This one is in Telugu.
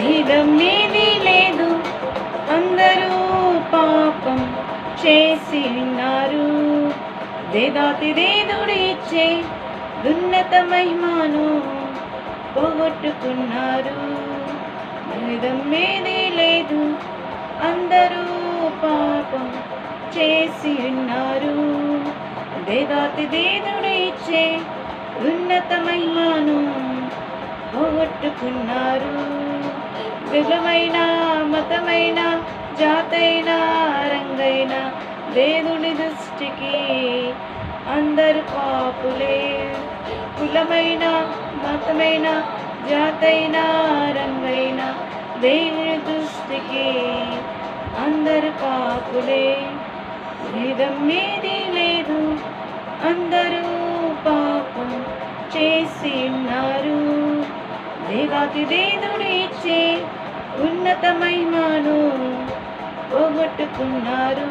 భేదం ఏది లేదు. అందరూ పాపం చేసి ఉన్నారు దేదాతి దేదుడిచ్చే దున్నత మహిమాను పోగొట్టుకున్నారు. భేదం ఏది లేదు. అందరూ పాపం చేసి ఉన్నారు దేదాతి దేదుడిచ్చే ఉన్నత మహిమాను పోగొట్టుకున్నారు. విలువైన మతమైన జాతైన రంగైన దేవుని దృష్టికి అందరు పాపులే. కులమైన మతమైన జాతైన రంగైన దేవుని దృష్టికి అందరు పాపులే. భేదం మీది లేదు అందరూ పాపం చేసి ఉన్నారు. దేవాతి దేవుడు ఇచ్చే ఉన్నత పోగొట్టుకున్నారు.